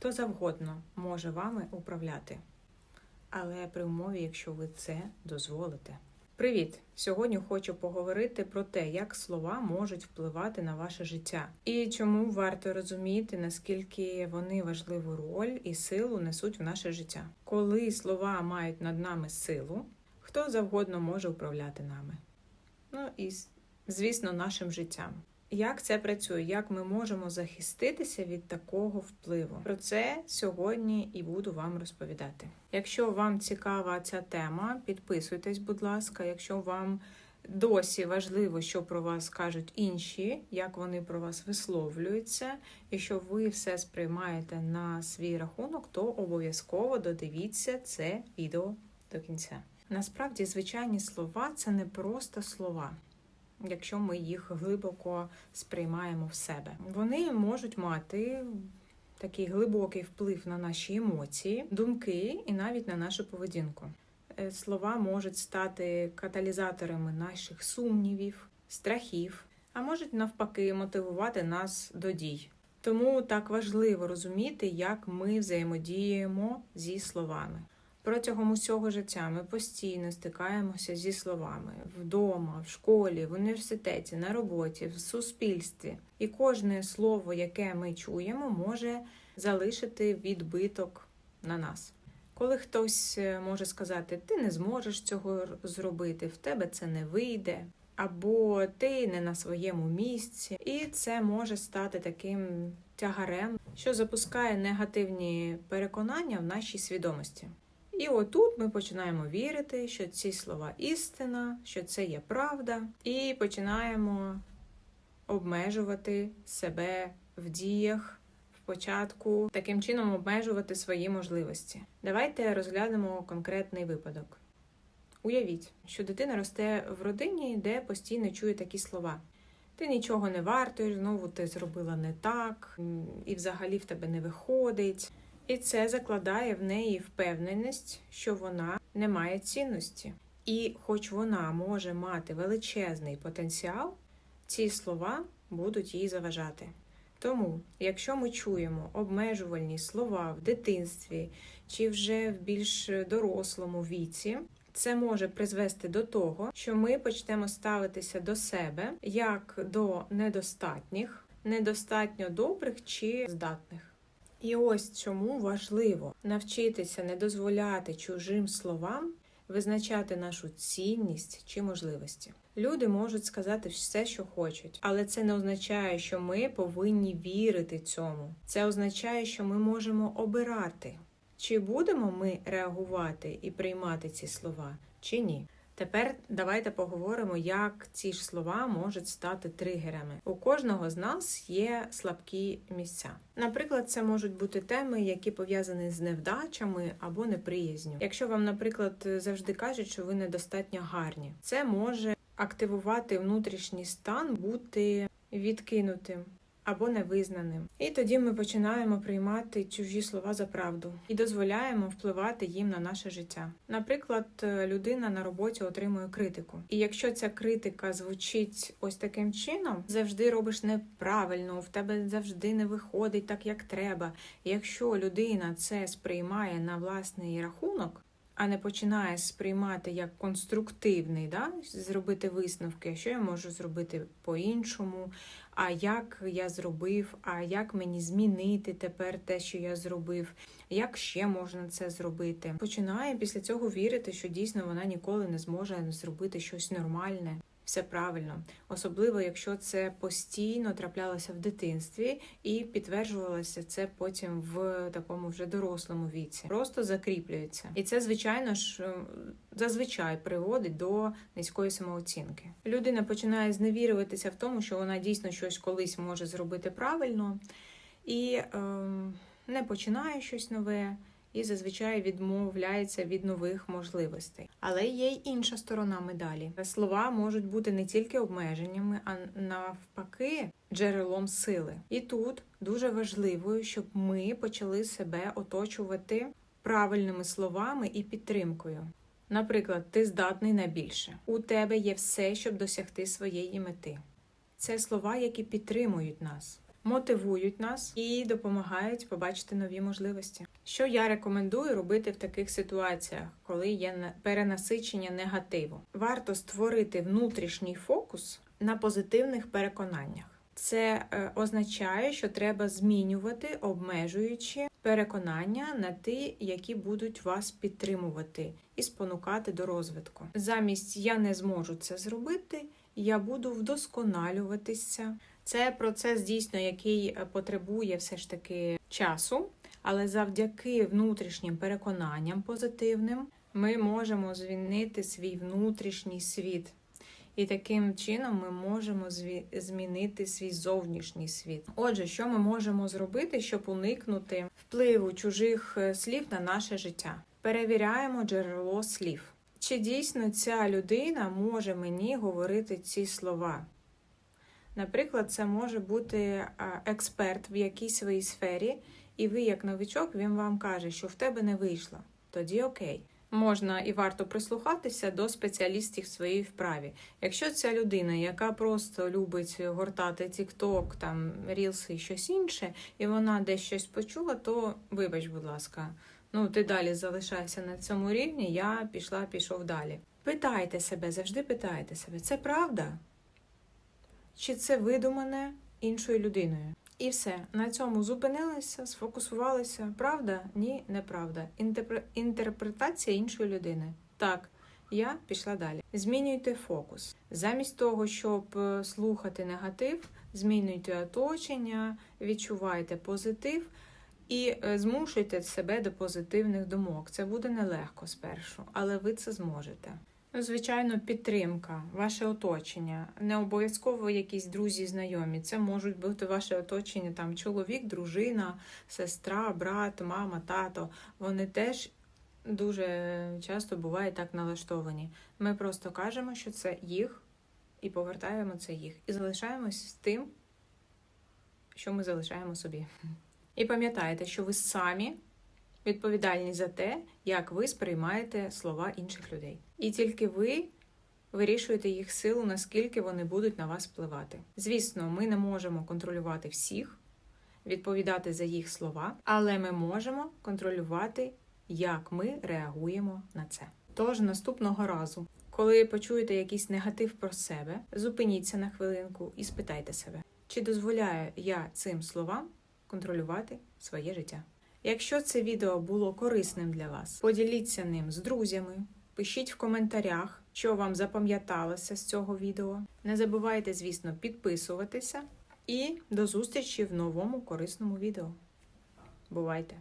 Хто завгодно може вами управляти, але при умові, якщо ви це дозволите. Привіт! Сьогодні хочу поговорити про те, як слова можуть впливати на ваше життя, і чому варто розуміти, наскільки вони важливу роль і силу несуть в наше життя. Коли слова мають над нами силу, хто завгодно може управляти нами. Ну і звісно, нашим життям. Як це працює? Як ми можемо захиститися від такого впливу? Про це сьогодні і буду вам розповідати. Якщо вам цікава ця тема, підписуйтесь, будь ласка. Якщо вам досі важливо, що про вас кажуть інші, як вони про вас висловлюються, і що ви все сприймаєте на свій рахунок, то обов'язково додивіться це відео до кінця. Насправді, звичайні слова це не просто слова якщо ми їх глибоко сприймаємо в себе. Вони можуть мати такий глибокий вплив на наші емоції, думки і навіть на нашу поведінку. Е, слова можуть стати каталізаторами наших сумнівів, страхів, а можуть навпаки мотивувати нас до дій. Тому так важливо розуміти, як ми взаємодіємо зі словами. Протягом усього життя ми постійно стикаємося зі словами вдома, в школі, в університеті, на роботі, в суспільстві. І кожне слово, яке ми чуємо, може залишити відбиток на нас. Коли хтось е, може сказати, ти не зможеш цього зробити, в тебе це не вийде, або ти не на своєму місці, і це може стати таким тягарем, що запускає негативні переконання в нашій свідомості. І отут ми починаємо вірити, що ці слова істина, що це є правда, і починаємо обмежувати себе в діях. в Початку таким чином обмежувати свої можливості. Давайте розглянемо конкретний випадок. Уявіть, що дитина росте в родині, де постійно чує такі слова. Ти нічого не вартуєш, знову ти зробила не так, і взагалі в тебе не виходить. І це закладає в неї впевненість, що вона не має цінності. І, хоч вона може мати величезний потенціал, ці слова будуть їй заважати. Тому, якщо ми чуємо обмежувальні слова в дитинстві чи вже в більш дорослому віці, це може призвести до того, що ми почнемо ставитися до себе як до недостатніх, недостатньо добрих чи здатних. І ось чому важливо навчитися не дозволяти чужим словам визначати нашу цінність чи можливості. Люди можуть сказати все, що хочуть, але це не означає, що ми повинні вірити цьому. Це означає, що ми можемо обирати, чи будемо ми реагувати і приймати ці слова, чи ні. Тепер давайте поговоримо, як ці ж слова можуть стати тригерами. У кожного з нас є слабкі місця. Наприклад, це можуть бути теми, які пов'язані з невдачами або неприязню. Якщо вам, наприклад, завжди кажуть, що ви недостатньо гарні, це може активувати внутрішній стан, бути відкинутим або невизнаним. І тоді ми починаємо приймати чужі слова за правду і дозволяємо впливати їм на наше життя. Наприклад, людина на роботі отримує критику, і якщо ця критика звучить ось таким чином, завжди робиш неправильно, в тебе завжди не виходить так, як треба. І якщо людина це сприймає на власний рахунок а не починає сприймати як конструктивний, да? зробити висновки, що я можу зробити по-іншому, а як я зробив, а як мені змінити тепер те, що я зробив, як ще можна це зробити. Починає після цього вірити, що дійсно вона ніколи не зможе зробити щось нормальне все правильно, особливо якщо це постійно траплялося в дитинстві і підтверджувалося це потім в такому вже дорослому віці. Просто закріплюється, і це звичайно ж е, зазвичай приводить до низької самооцінки. Людина починає зневірюватися в тому, що вона дійсно щось колись може зробити правильно і е, не починає щось нове і зазвичай відмовляється від нових можливостей. Але є й інша сторона медалі. Слова можуть бути не тільки обмеженнями, а навпаки, джерелом сили. І тут дуже важливо, щоб ми почали себе оточувати правильними словами і підтримкою. Наприклад, ти здатний на більше. У тебе є все, щоб досягти своєї мети. Це слова, які підтримують нас. Мотивують нас і допомагають побачити нові можливості. Що я рекомендую робити в таких ситуаціях, коли є на- перенасичення негативу? Варто створити внутрішній фокус на позитивних переконаннях. Це е, означає, що треба змінювати обмежуючі переконання на ті, які будуть вас підтримувати і спонукати до розвитку. Замість я не зможу це зробити, я буду вдосконалюватися. Це процес дійсно, який е, потребує все ж таки часу, але завдяки внутрішнім переконанням позитивним ми можемо змінити свій внутрішній світ. І таким чином ми можемо змінити свій зовнішній світ. Отже, що ми можемо зробити, щоб уникнути впливу чужих е, слів на наше життя? Перевіряємо джерело слів. Чи дійсно ця людина може мені говорити ці слова? Наприклад, це може бути експерт в якійсь своїй сфері, і ви, як новичок, він вам каже, що в тебе не вийшло. Тоді окей. Можна і варто прислухатися до спеціалістів своїй вправі. Якщо ця людина, яка просто любить гортати TikTok, там Reels і щось інше, і вона десь щось почула, то вибач, будь ласка, ну ти далі залишайся на цьому рівні, я пішла, пішов далі. Питайте себе, завжди питайте себе, це правда? Чи це видумане іншою людиною? І все. На цьому зупинилися, сфокусувалися. Правда? Ні, неправда. Інтерпре- Інтерпретація іншої людини. Так, я пішла далі. Змінюйте фокус. Замість того, щоб е, слухати негатив, змінюйте оточення, відчувайте позитив і е, змушуйте себе до позитивних думок. Це буде нелегко спершу, але ви це зможете. Звичайно, підтримка, ваше оточення, не обов'язково якісь друзі, знайомі. Це можуть бути ваше оточення, там чоловік, дружина, сестра, брат, мама, тато. Вони теж дуже часто бувають так налаштовані. Ми просто кажемо, що це їх, і повертаємо це їх. І залишаємось з тим, що ми залишаємо собі. І пам'ятайте, що ви самі відповідальні за те, як ви сприймаєте слова інших людей. І тільки ви вирішуєте їх силу, наскільки вони будуть на вас впливати. Звісно, ми не можемо контролювати всіх, відповідати за їх слова, але ми можемо контролювати, як ми реагуємо на це. Тож наступного разу, коли почуєте якийсь негатив про себе, зупиніться на хвилинку і спитайте себе, чи дозволяю я цим словам контролювати своє життя. Якщо це відео було корисним для вас, поділіться ним з друзями, пишіть в коментарях, що вам запам'яталося з цього відео. Не забувайте, звісно, підписуватися і до зустрічі в новому корисному відео. Бувайте!